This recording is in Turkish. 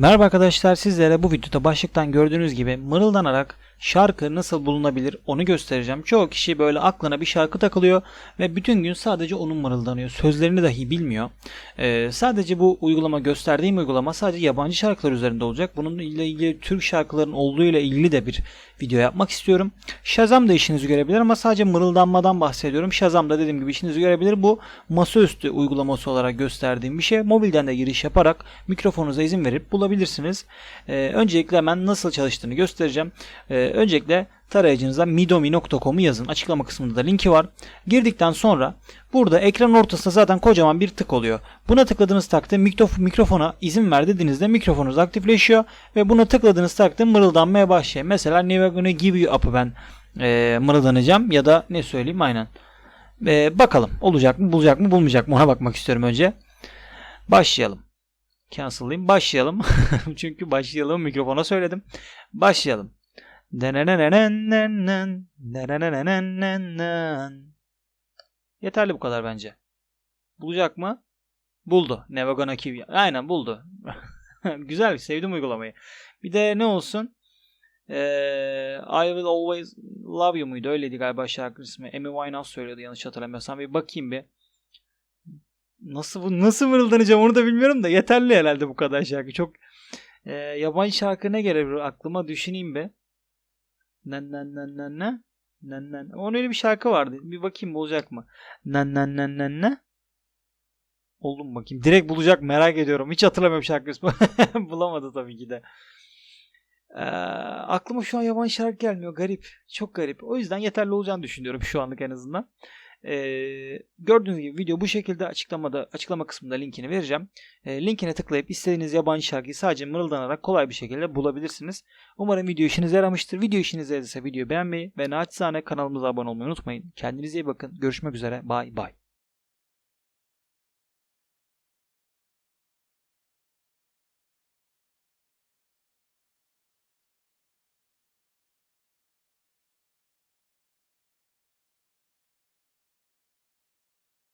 Merhaba arkadaşlar sizlere bu videoda başlıktan gördüğünüz gibi mırıldanarak şarkı nasıl bulunabilir onu göstereceğim. Çoğu kişi böyle aklına bir şarkı takılıyor ve bütün gün sadece onun mırıldanıyor. Sözlerini dahi bilmiyor. Ee, sadece bu uygulama gösterdiğim uygulama sadece yabancı şarkılar üzerinde olacak. Bununla ilgili Türk şarkıların olduğu ile ilgili de bir video yapmak istiyorum. Shazam da işinizi görebilir ama sadece mırıldanmadan bahsediyorum. Shazam da dediğim gibi işinizi görebilir. Bu masaüstü uygulaması olarak gösterdiğim bir şey. Mobilden de giriş yaparak mikrofonunuza izin verip bulabilirsiniz. Ee, öncelikle hemen nasıl çalıştığını göstereceğim. Ee, öncelikle tarayıcınıza midomi.com'u yazın. Açıklama kısmında da linki var. Girdikten sonra burada ekran ortasında zaten kocaman bir tık oluyor. Buna tıkladığınız takdirde mikrof- mikrofona izin ver dediğinizde mikrofonunuz aktifleşiyor ve buna tıkladığınız takdirde mırıldanmaya başlıyor. Mesela Never Gonna Give You Up'ı ben e, mırıldanacağım ya da ne söyleyeyim aynen. E, bakalım olacak mı bulacak mı bulmayacak mı ona bakmak istiyorum önce. Başlayalım. Cancel'layayım. Başlayalım. Çünkü başlayalım mikrofona söyledim. Başlayalım. Yeterli bu kadar bence. Bulacak mı? Buldu. Never gonna give you. Aynen buldu. Güzel. Sevdim uygulamayı. Bir de ne olsun? Ee, I will always love you muydu? Öyleydi galiba şarkı ismi. Amy Winehouse söylüyordu yanlış hatırlamıyorsam. Bir bakayım bir. Nasıl bu nasıl mırıldanacağım onu da bilmiyorum da yeterli herhalde bu kadar şarkı. Çok e, yabancı şarkı ne gelebilir aklıma düşüneyim be. Nen nen nen nen ne? Nen nen. Onun öyle bir şarkı vardı. Bir bakayım bulacak mı? Nen nen nen nen ne? Oldu mu bakayım. Direkt bulacak merak ediyorum. Hiç hatırlamıyorum şarkı ismi. Bulamadı tabii ki de. Ee, aklıma şu an yabancı şarkı gelmiyor. Garip. Çok garip. O yüzden yeterli olacağını düşünüyorum şu anlık en azından. Ee, gördüğünüz gibi video bu şekilde açıklamada açıklama kısmında linkini vereceğim. Ee, linkine tıklayıp istediğiniz yabancı şarkıyı sadece mırıldanarak kolay bir şekilde bulabilirsiniz. Umarım video işinize yaramıştır. Video işinize yaradıysa videoyu beğenmeyi ve naçizane kanalımıza abone olmayı unutmayın. Kendinize iyi bakın. Görüşmek üzere. Bye bye.